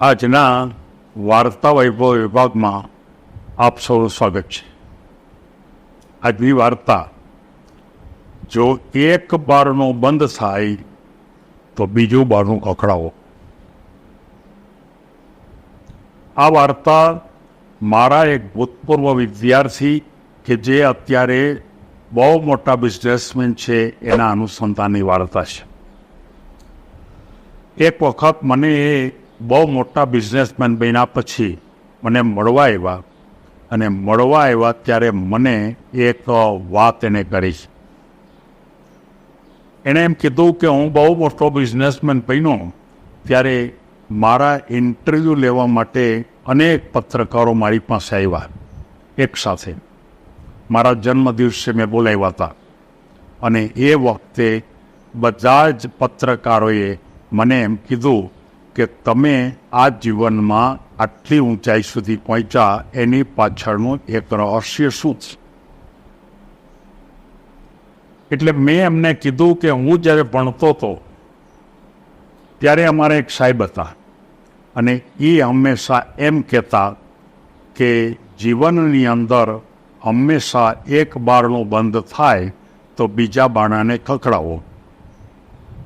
આજના વાર્તા વૈભવ વિભાગમાં આપ સૌનું સ્વાગત છે. આજની વાર્તા, જો એક બારનો બંધ થાય, તો બીજું બારનું ખખડાવો. આ વાર્તા મારા એક ભૂતપૂર્વ વિદ્યાર્થી કે જે અત્યારે બહુ મોટા બિઝનેસમેન છે, એના અનુસંધાનની વાર્તા છે. એક વખત મને એ બહુ મોટા બિઝનેસમેન બન્યા પછી મને મળવા આવ્યા અને મળવા આવ્યા ત્યારે મને એક વાત એને કરી એણે એમ કીધું કે હું બહુ મોટો બિઝનેસમેન બન્યો ત્યારે મારા ઇન્ટરવ્યૂ લેવા માટે અનેક પત્રકારો મારી પાસે આવ્યા એક સાથે. મારા જન્મ દિવસે મેં બોલાવ્યા હતા અને એ વખતે બધા જ પત્રકારોએ મને એમ કીધું કે તમે આ જીવનમાં આટલી ઊંચાઈ સુધી પહોંચ્યા, એની પાછળનું એક રહસ્ય શું છે? એટલે મેં એમને કીધું કે હું જ્યારે ભણતો હતો, ત્યારે અમારા એક સાહેબ હતા. અને એ હંમેશા એમ કહેતા કે જીવનની અંદર હંમેશા એક બારણું બંધ થાય તો બીજા બાણાને ખખડાવો.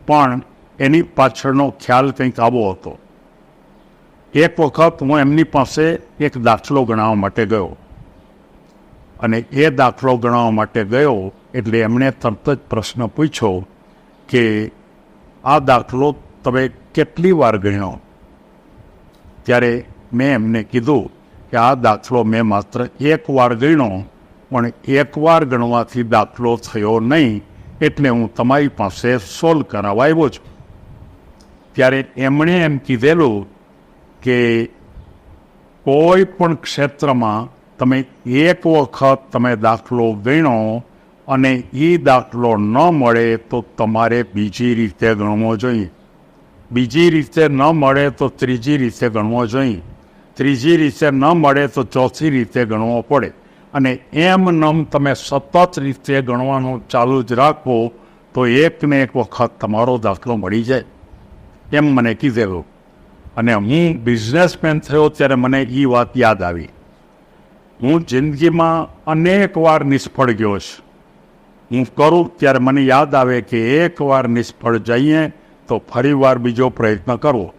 પણ એની પાછળનો ખ્યાલ કંઈક આવો હતો. એક વખત હું એમની પાસે એક દાખલો ગણાવવા માટે ગયો. અને એ દાખલો ગણાવવા માટે ગયો એટલે એમણે તરત જ પ્રશ્ન પૂછ્યો કે આ દાખલો તમે કેટલી વાર ગણ્યો? ત્યારે મેં એમને કીધું કે આ દાખલો મેં માત્ર એક વાર ગણ્યો, પણ એક વાર ગણવાથી દાખલો થયો નહીં એટલે હું તમારી પાસે સોલ્વ કરાવવા આવ્યો છું. ત્યારે એમણે એમ કીધેલું કે કોઈ પણ ક્ષેત્રમાં તમે એક વખત તમે દાખલો વીણો અને એ દાખલો ન મળે તો તમારે બીજી રીતે ગણવો જોઈએ. બીજી રીતે ન મળે તો ત્રીજી રીતે ગણવો જોઈએ. ત્રીજી રીતે ન મળે તો ચોથી રીતે ગણવો પડે. અને એમ નમ તમે સતત રીતે ગણવાનું ચાલુ જ રાખો તો એકને એક વખત તમારો દાખલો મળી જાય. એમ મને કીધેલું. અને હું બિઝનેસમેન થયો ત્યારે મને એ વાત યાદ આવી. હું જિંદગીમાં અનેક વાર નિષ્ફળ ગયો છું. હું કરું ત્યારે મને યાદ આવે કે એકવાર નિષ્ફળ જઈએ તો ફરી વાર બીજો પ્રયત્ન કરવો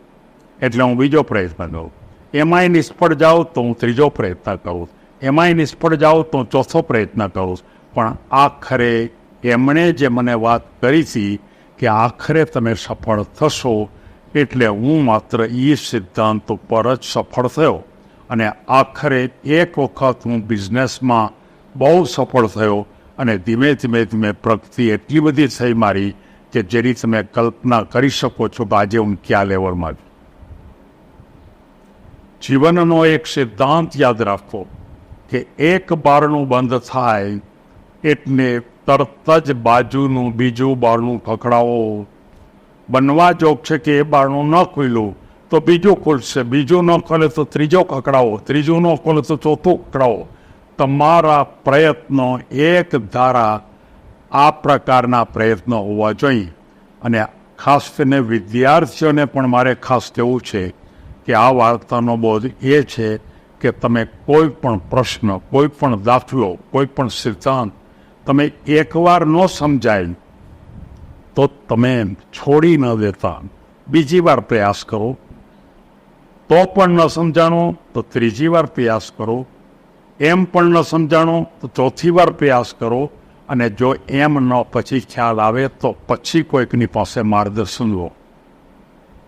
એટલે હું બીજો પ્રયત્ન કરું. એમાંય નિષ્ફળ જાઉં તો હું ત્રીજો પ્રયત્ન કરું. એમાંય નિષ્ફળ જાઉં તો ચોથો પ્રયત્ન કરું. પણ આખરે એમણે જે મને વાત કરી હતી કે આખરે તમે સફળ થશો એટલે હું માત્ર એ સિદ્ધાંત ઉપર જ સફળ થયો અને આખરે એક વખત હું બિઝનેસમાં બહુ સફળ થયો અને ધીમે ધીમે ધીમે પ્રગતિ એટલી બધી થઈ મારી કે જેની તમે કલ્પના કરી શકો છો કે આજે હું ક્યાં લેવલમાં જીવનનો એક સિદ્ધાંત યાદ રાખો કે એક બારણું બંધ થાય એટલે તરત જ બાજુનું બીજું બારણું ખખડાવો. બનવા જોગ છે કે એ બારણું ન ખુલ્યું, તો બીજું ખુલશે. બીજું ન ખોલે તો ત્રીજો કકડાવો, ત્રીજું ન ખોલે તો ચોથું કકડાવો. તમારા પ્રયત્નો એક ધારા આ પ્રકારના પ્રયત્નો હોવા જોઈએ. અને ખાસ કરીને વિદ્યાર્થીઓને પણ મારે ખાસ કહેવું છે કે આ વાર્તાનો બોધ એ છે કે તમે કોઈ પણ પ્રશ્ન, કોઈ પણ દાખલો, કોઈ પણ સિદ્ધાંત તમે એકવાર ન સમજાય તો તમે છોડી ન દેતા. બીજી વાર પ્રયાસ કરો. તો પણ ન સમજાણો, તો ત્રીજી વાર પ્રયાસ કરો. એમ પણ ન સમજાણો, તો ચોથી વાર પ્રયાસ કરો. અને જો એમ ન પછી ખ્યાલ આવે, તો પછી કોઈકની પાસે માર્ગદર્શન લો.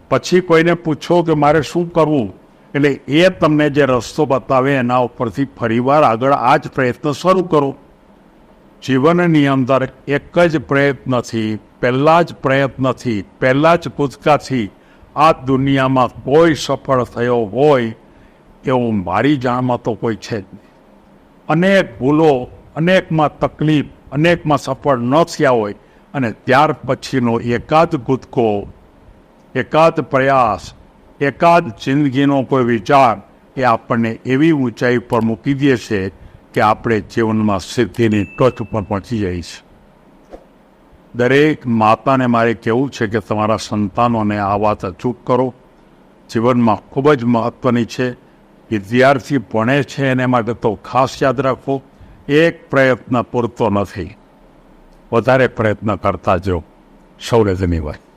પછી કોઈને પૂછો કે મારે શું કરવું? એટલે એ તમને જે રસ્તો બતાવે, એના ઉપરથી ફરીવાર આગળ આ જ પ્રયત્ન શરૂ કરો. જીવનની અંદર એક જ પ્રયત્નથી પહેલાં જ પ્રયત્નથી પહેલાં જ કૂદકાથી આ દુનિયામાં કોઈ સફળ થયો હોય એવું મારી જાણમાં તો કોઈ છે જ નહીં. અનેક ભૂલો, અનેકમાં તકલીફ, અનેકમાં સફળ ન થયા હોય અને ત્યાર પછીનો એકાદ કૂદકો એકાદ પ્રયાસ, એકાદ જિંદગીનો કોઈ વિચાર એ આપણને એવી ઊંચાઈ પર મૂકી દે છે કે આપણે જીવનમાં સિદ્ધિની ટોચ ઉપર પહોંચી છીએ દરેક માતાને મારે કહેવું છે કે તમારા સંતાનોને આ વાત અચૂક કરો. જીવનમાં ખૂબ જ મહત્ત્વની છે. વિદ્યાર્થી ભણે છે એને માટે તો ખાસ યાદ રાખો, એક પ્રયત્ન પૂરતો નથી. વધારે પ્રયત્ન કરતા જો સૌને ધન્યવાદ.